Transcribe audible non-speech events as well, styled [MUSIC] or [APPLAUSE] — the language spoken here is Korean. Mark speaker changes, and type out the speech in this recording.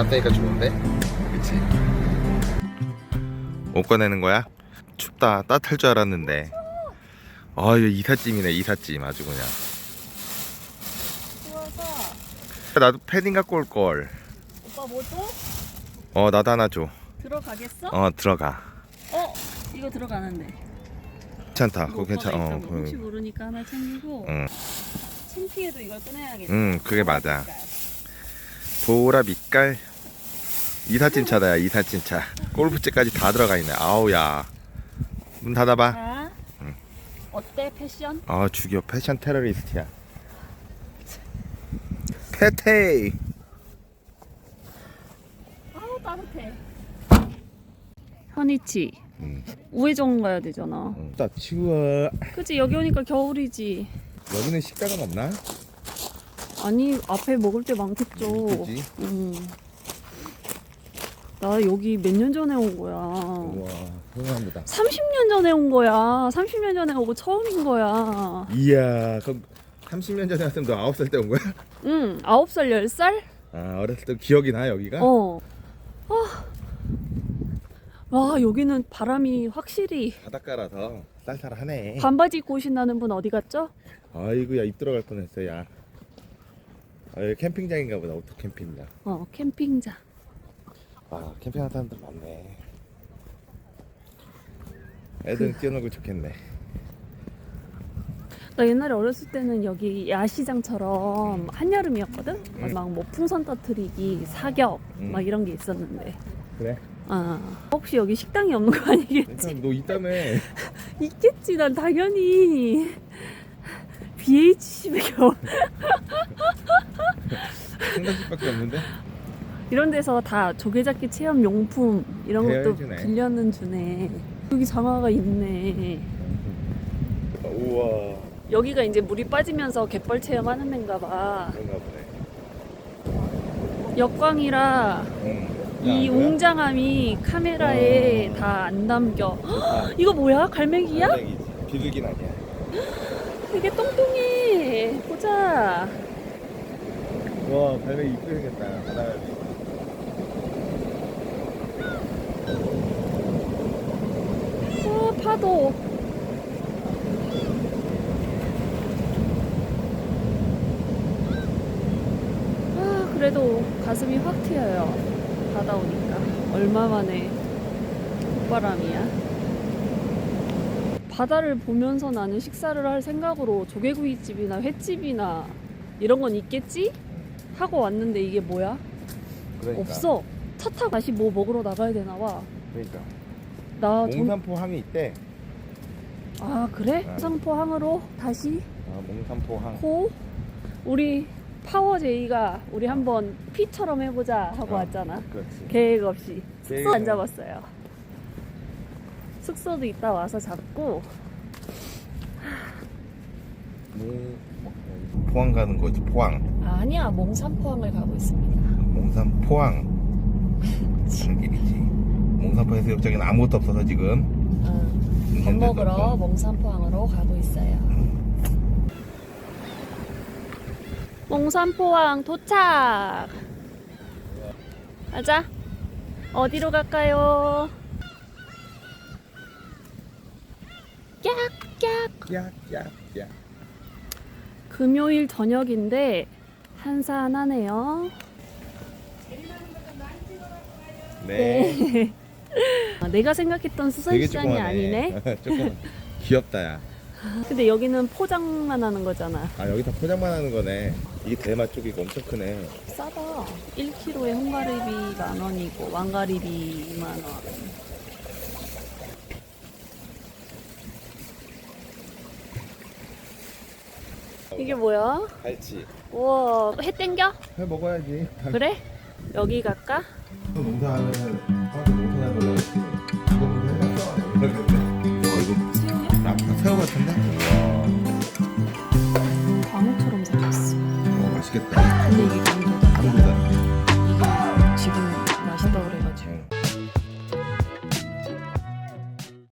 Speaker 1: 있다니까 좋은데? 그치? 옷 꺼내는 거야? 춥다 따뜻할 줄 알았는데 아 이거 이삿짐이네 이삿짐 아주 그냥 나도 패딩 갖고 올걸
Speaker 2: 오빠 뭐 또?
Speaker 1: 어 나도 하나 줘어
Speaker 2: 들어가겠어?
Speaker 1: 들어가
Speaker 2: 어? 이거 들어가는데
Speaker 1: 괜찮다 그거 괜찮아 어,
Speaker 2: 있다고 혹시
Speaker 1: 그,
Speaker 2: 모르니까 하나 챙기고
Speaker 1: 응.
Speaker 2: 창피해도 이걸 꺼내야겠다
Speaker 1: 응 그게 맞아 보라 빛깔 이삿짐 차다 야 이삿짐 차. 골프채까지 다 들어가 있네. 아우야. 문 닫아봐.
Speaker 2: 자
Speaker 1: 응.
Speaker 2: 어때 패션?
Speaker 1: 아 죽여 패션 테러리스트야. 페테이
Speaker 2: 아우 따뜻해. 현이치
Speaker 1: 응.
Speaker 2: 우회전 가야 되잖아.
Speaker 1: 응. 나 치워
Speaker 2: 그치 여기 오니까 겨울이지.
Speaker 1: 여기는 식당은 없나?
Speaker 2: 아니 앞에 먹을 게 많겠죠
Speaker 1: 그지?
Speaker 2: 음. 나 여기 몇 년 전에 온 거야
Speaker 1: 우와 흥한보다
Speaker 2: 30년 전에 온 거야 30년 전에 오고 처음인 거야
Speaker 1: 이야 그럼 30년 전에 왔으면 너 9살 때 온 거야?
Speaker 2: 응 9살 10살?
Speaker 1: 아 어렸을 때 기억이 나 여기가?
Speaker 2: 어. 아. 와 여기는 바람이 확실히
Speaker 1: 바닷가라서 쌀쌀하네
Speaker 2: 반바지 입고 오신다는 분 어디 갔죠?
Speaker 1: 아이고 야 입 들어갈 뻔했어 야 아, 여기 캠핑장인가 보다 오토 캠핑장
Speaker 2: 어 캠핑장
Speaker 1: 아 캠핑하는 사람들 많네 애들 뛰어놀고 좋겠네
Speaker 2: 나 옛날에 어렸을 때는 여기 야시장처럼 한여름이었거든?
Speaker 1: 응.
Speaker 2: 막 뭐 풍선 터트리기 사격
Speaker 1: 응.
Speaker 2: 막 이런 게 있었는데
Speaker 1: 그래?
Speaker 2: 아 혹시 여기 식당이 없는 거 아니겠지?
Speaker 1: 너 이따며 [LAUGHS]
Speaker 2: 있겠지 난 당연히 BHC에 겨울 [LAUGHS]
Speaker 1: 생각식밖에 없는데?
Speaker 2: 이런 데서 다 조개잡기 체험 용품 이런 것도
Speaker 1: 대여해주네.
Speaker 2: 빌려는 주네. 여기 장화가 있네.
Speaker 1: 우와
Speaker 2: 여기가 이제 물이 빠지면서 갯벌 체험하는 데인가 봐.
Speaker 1: 그런가 보네
Speaker 2: 역광이라
Speaker 1: 응.
Speaker 2: 이
Speaker 1: 야, 뭐야?
Speaker 2: 웅장함이 카메라에
Speaker 1: 어.
Speaker 2: 다안 담겨.
Speaker 1: 아, [GASPS]
Speaker 2: 이거 뭐야? 갈매기야?
Speaker 1: 갈매기지. 비둘기는 아니야 [GASPS]
Speaker 2: 되게 똥똥해. 보자.
Speaker 1: 와 이쁘게 생겼다 바다갈매기
Speaker 2: 와 파도. 아 그래도 가슴이 확 튀어요. 바다 오니까 얼마 만에 바람이야. 바다를 보면서 나는 식사를 할 생각으로 조개구이집이나 횟집이나 이런 건 있겠지? 하고 왔는데 이게 뭐야?
Speaker 1: 그러니까
Speaker 2: 없어. 차 타고 다시 뭐 먹으러 나가야 되나 봐.
Speaker 1: 그러니까
Speaker 2: 나 돈...
Speaker 1: 몽산포 항이 있대
Speaker 2: 아 그래?
Speaker 1: 아.
Speaker 2: 상포 항으로 다시
Speaker 1: 아 몽산포 항
Speaker 2: 고 우리 파워 제이가 우리 한번 피처럼 해보자 하고
Speaker 1: 어.
Speaker 2: 왔잖아.
Speaker 1: 그렇지
Speaker 2: 계획 없이 숙소
Speaker 1: 계획은-
Speaker 2: 안 잡았어요. 숙소도 이따 와서 잡고
Speaker 1: 몽 포항 가는 거지 포항
Speaker 2: 아니야 몽산포항을 가고 있습니다.
Speaker 1: 몽산 포항 [LAUGHS] 길이지 몽산포 해수욕장에는 아무것도 없어서 지금
Speaker 2: 어, 밥 먹으러 몽산포항으로 가고 있어요. 몽산포항 도착. 가자. 어디로 갈까요? 깍깍.
Speaker 1: 야야야
Speaker 2: 금요일 저녁인데 한산하네요.
Speaker 1: 네
Speaker 2: 아, 내가 생각했던
Speaker 1: 되게
Speaker 2: 수산시장이 아니네. [LAUGHS]
Speaker 1: 조금 귀엽다 야.
Speaker 2: 근데 여기는 포장만 하는 거잖아.
Speaker 1: 아 여기 다 포장만 하는 거네 이게 대마 쪽이고 엄청 크네
Speaker 2: 싸다. 1kg에 홍가리비 만 원이고 왕가리비 만 원. 이게 뭐야?
Speaker 1: 갈치.
Speaker 2: 우와, 해 땡겨?
Speaker 1: 해 먹어야지.
Speaker 2: 그래? 여기 갈까?
Speaker 1: 새우 같은데? 광어처럼 생겼어. 맛있겠다. 근데 이게